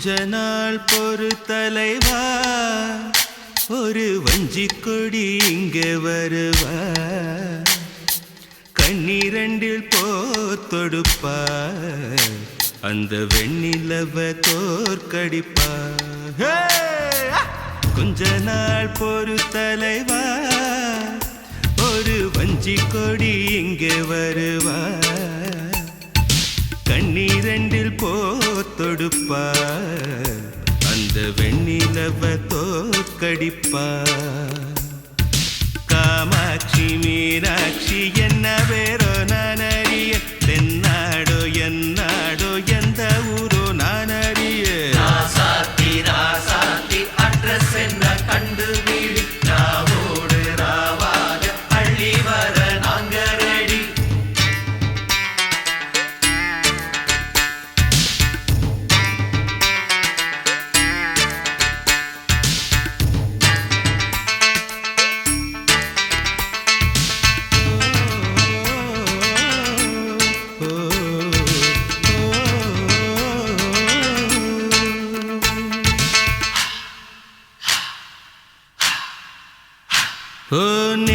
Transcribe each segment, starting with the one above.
கொஞ்ச நாள் பொறு தலைவா ஒரு வஞ்சி கொடி இங்கே வருவா. கண்ணீரண்டில் போத்தொடுப்பா அந்த வெண்ணிலவ தோற்கடிப்பா கொஞ்ச நாள் பொறு தலைவா ஒரு வஞ்சி கொடி இங்கே வருவா. கண்ணீரண்டில் போத்தொடுப்பார். அந்த வெண்ணிலவ தோக்கடிப்பார் காமாட்சி மீனாட்சி என்ன வேறோ நான் அறிய தென்னாடோ என்ன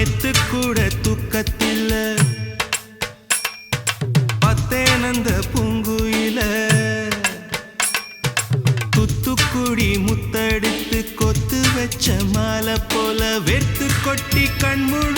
நேத்து கூட தூக்கத்தில் பத்தேனந்த பூங்குயில துத்துக்குடி முத்தடித்து கொத்து வச்ச மாலை போல வெத்து கொட்டி கண்முழு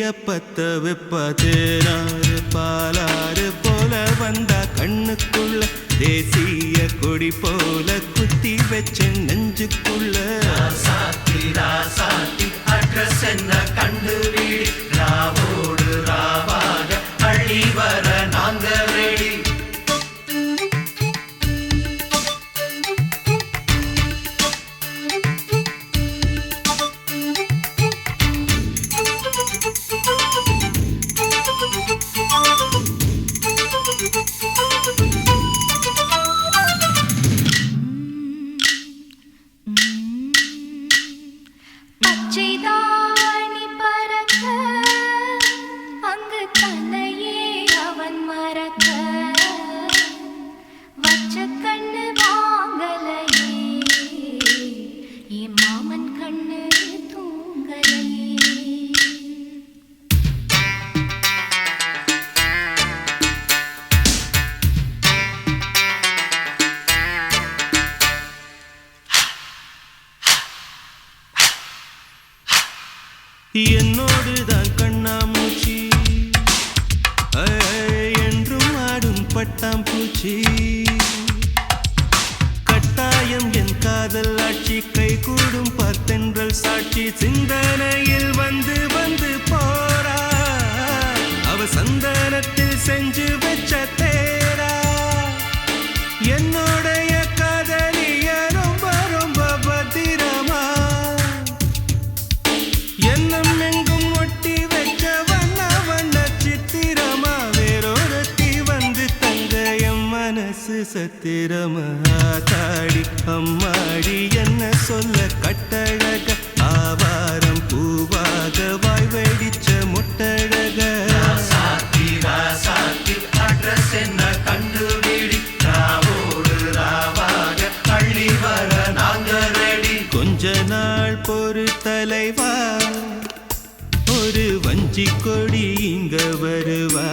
காதல் தீய வெப்ப தேனாறு பாலாறு போல வந்தா கண்ணுக்குள்ள தேசிய கொடி போல குத்தி வச்ச நெஞ்சுக்குள்ள. சாத்தி ராசாத்தி அட்ரஸ் என்ன? கண்டு வீடு. என்னோடு தான் கண்ணாமூச்சி. என்றும் ஆடும் பட்டாம்பூச்சி. கட்டாயம் என் காதல் ஆட்சி கை கூடும் பார்த்தென்றல் சாட்சி. சிந்தனையில் வந்து மனசு சத்திரமா தாடி அம்மாடி என்ன சொல்ல கட்டழக? ஆவாரம் பூவாக வாய் வெடிச்ச முட்டழக. ராசாத்தி ராசாத்தி அட்ரஸ் என்ன கண்டுபிடி? ராவோடு ராவாக அள்ளி வர நாங்க ரெடி. கொஞ்ச நாள் பொறு தலைவா ஒரு வஞ்சி கொடி இங்க வருவா.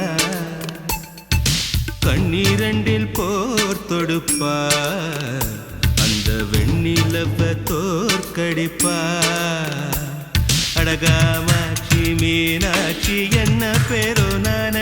கண்ணீரண்டில் போர் தொடுப்பா அந்த வெண்ணிலப்ப தோற்கடிப்பா அடகாமாட்சி மீனாட்சி என்ன பேரோ நான்.